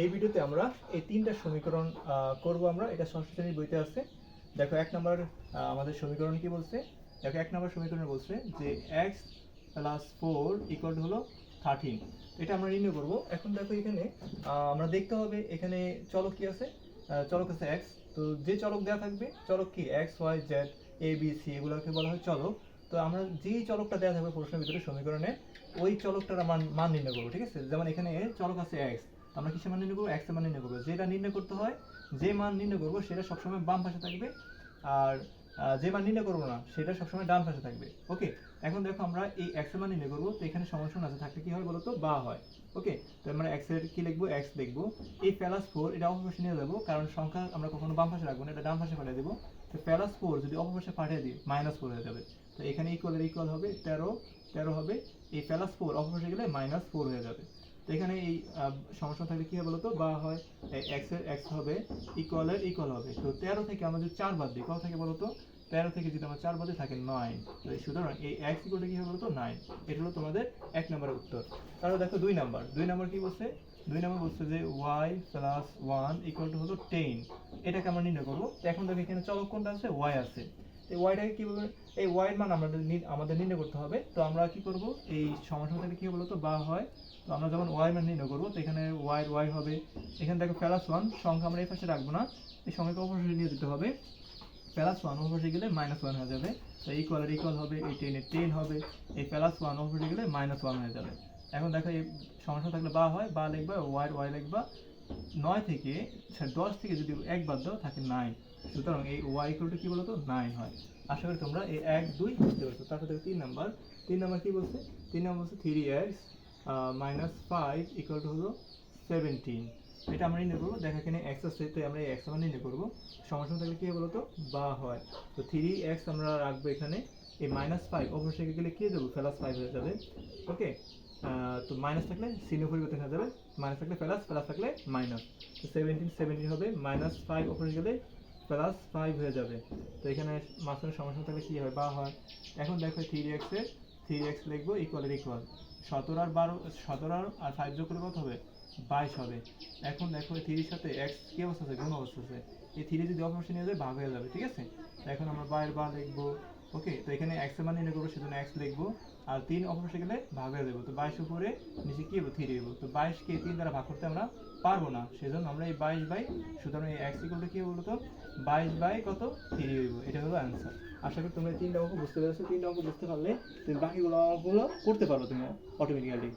এই ভিডিওতে আমরা এই তিনটা সমীকরণ করব আমরা। এটা ষষ্ঠ শ্রেণির বইতে আছে। দেখো, এক নম্বর আমাদের সমীকরণ কি বলছে? দেখো, এক নম্বর সমীকরণে বলছে যে এক্স প্লাস ফোর ইকুয়াল হলো থার্টিন এটা আমরা নির্ণয় করব। এখন দেখো এখানে আমরা দেখতে হবে এখানে চলক কি আছে? চলক আছে এক্স তো যে চলক দেওয়া থাকবে, চলক কি? X Y Z A B C এগুলোকে বলা হয় চলক। তো আমরা যেই চলকটা দেওয়া থাকবে প্রশ্নের ভিতরে সমীকরণে, ওই চলকটার মান মান নির্ণয় করব, ঠিক আছে? যেমন এখানে চলক আছে এক্স আমরা কিসের মান নির্ণয় করব? এক্সের মান নির্ণয় করব। যেটা নির্ণয় করতে হয়, যে মান নির্ণয় করব, সেটা সবসময় বাম পাশে থাকবে। আর যে মান নির্ণয় করব না, সেটা সবসময় ডান পাশে থাকবে। ওকে এখন দেখো আমরা এই এক্সের মান নির্ণয় করব, তো এখানে সমস্যা আছে, থাকলে কি হয় বলতো? বা হয়। ওকে তো আমরা এক্সের কি লিখব? এক্স লিখব এই প্যালাস ফোর, এটা অপপাশে নিয়ে যাব, কারণ সংখ্যা আমরা কখনো বাম পাশে রাখব না, এটা ডান পাশে পাঠিয়ে দেবো। তো প্যালাস ফোর যদি অপপাশে পাঠিয়ে দিই মাইনাস ফোর হয়ে যাবে। তো এখানে ইকুয়ালের ইকুয়াল হবে, তেরো তেরো হবে। এই প্যালাস ফোর অপপাশে গেলে মাইনাস ফোর হয়ে যাবে। তো এখানে এই সমস্যা থাকলে কি হবে বলতো? বা হয় এক্সের এক্স হবে ইকুয়ালের ইকুয়াল হবে। তো তেরো থেকে আমরা যদি চার বাদ দিই। কত থেকে বলতো? তেরো থেকে যদি আমরা চার বাদে থাকে নয় তো সুতরাং এই এক্স ইকুয়ালটা কি হবে বলতো? নাইন এটা হলো তোমাদের এক নম্বরের উত্তর। তারপর দেখো দুই নাম্বার। দুই নাম্বার কি বলছে? দুই নাম্বার বলছে যে Y plus one equal two হলো টেন এটাকে আমরা নির্ণয় করব। এখন দেখো এখানে চলক কোনটা আছে? ওয়াই আছে। এই ওয়াইটাকে কি বলব এই ওয়াইয়ের মান আমাদের আমাদের নির্ণয় করতে হবে। তো আমরা কি করব? এই সমস্যা থেকে কি বলতো? বা হয়, তো আমরা যখন ওয়াই মান নির্ণয় করব, তো এখানে ওয়াই ওয়াই হবে। এখানে দেখো প্লাস ওয়ান, সংখ্যা আমরা এই পাশে রাখব না। এই সংখ্যাকে অপসারণে নিয়ে যেতে হবে। প্লাস ওয়ান অপসারণে গেলে মাইনাস ওয়ান হয়ে যাবে। তো ইকুয়াল আর ইকুয়াল হবে, এই টেনের টেন হবে। এই প্লাস ওয়ান অপসারণে গেলে মাইনাস ওয়ান হয়ে যাবে। এখন দেখো এই সমস্যা থাকলে বা হয়, বা লিখবা ওয়াই ওয়াই লিখবা। নয় থেকে আচ্ছা, দশ থেকে যদি এক বাদ দাও থাকে নাইন সুতরাং এই ওয়াই ইকুয়াল টু কি বলতো? নাইন হয়। আশা করি তোমরা এই এক দুই বুঝতে পারছ। তারপর দেখো তিন নাম্বার। তিন নাম্বার কি বলছে? তিন নাম্বার বলছে three X minus five equal two হলো সেভেন্টিন এটা আমরা নির্ণয় করব। দেখা এখানে এক্স আছে তো আমরা এই এক্স আমরা নির্ণয় করব। সমস্যা থাকলে কি বলতো? বা হয়। তো থ্রি এক্স আমরা রাখব এখানে। এই মাইনাস ফাইভ অবশ্যই গেলে কি দেবো প্লাস ফাইভ হয়ে যাবে। ওকে তো মাইনাস থাকলে সিনে পরিবর্তন হয়ে যাবে মাইনাস থাকলে প্লাস প্লাস থাকলে মাইনাস তো সেভেন্টিন সেভেন্টিন হবে মাইনাস ফাইভ অপরে গেলে প্লাস ফাইভ হয়ে যাবে। তো এখানে মাঝখানে সমস্যা থাকলে কী হয়? বা হয়। এখন দেখো থ্রি এক্স থ্রি এক্স লিখব ইকুয়ালের ইকুয়াল সতেরো আর বারো, সতেরো আর- ফাইভ যোগ করে কত হবে? বাইশ হবে। এখন দেখো থ্রির সাথে এক্স কি অবস্থা আছে? গুণ অবস্থা আছে। এই থ্রি যদি অপশন নিয়ে যায়, ভাগ হয়ে যাবে, ঠিক আছে? এখন আমরা বাইরের বা লিখব। ওকে, তো এখানে এক্স মান নির্ণয় করব, সেজন্য এক্স লিখব, আর তিন অবশেষে গেলে ভাগ হয়ে দেবো তো বাইশ উপরে, নিচে কি হবে থ্রি দেবো তো বাইশকে তিন দ্বারা ভাগ করতে আমরা পারব না, সেজন্য আমরা এই বাইশ বাই, সুতরাং এই এক্স ইকুয়াল কি বলতো? বাইশ বাই কত? থ্রি হইব। এটা হলো অ্যান্সার আশা করি তোমরা তিনটা অঙ্ক বুঝতে পেরেছ। তিনটা অঙ্ক বুঝতে পারলে তুমি বাকিগুলো অঙ্কগুলো করতে পারো তুমি অটোমেটিক্যালি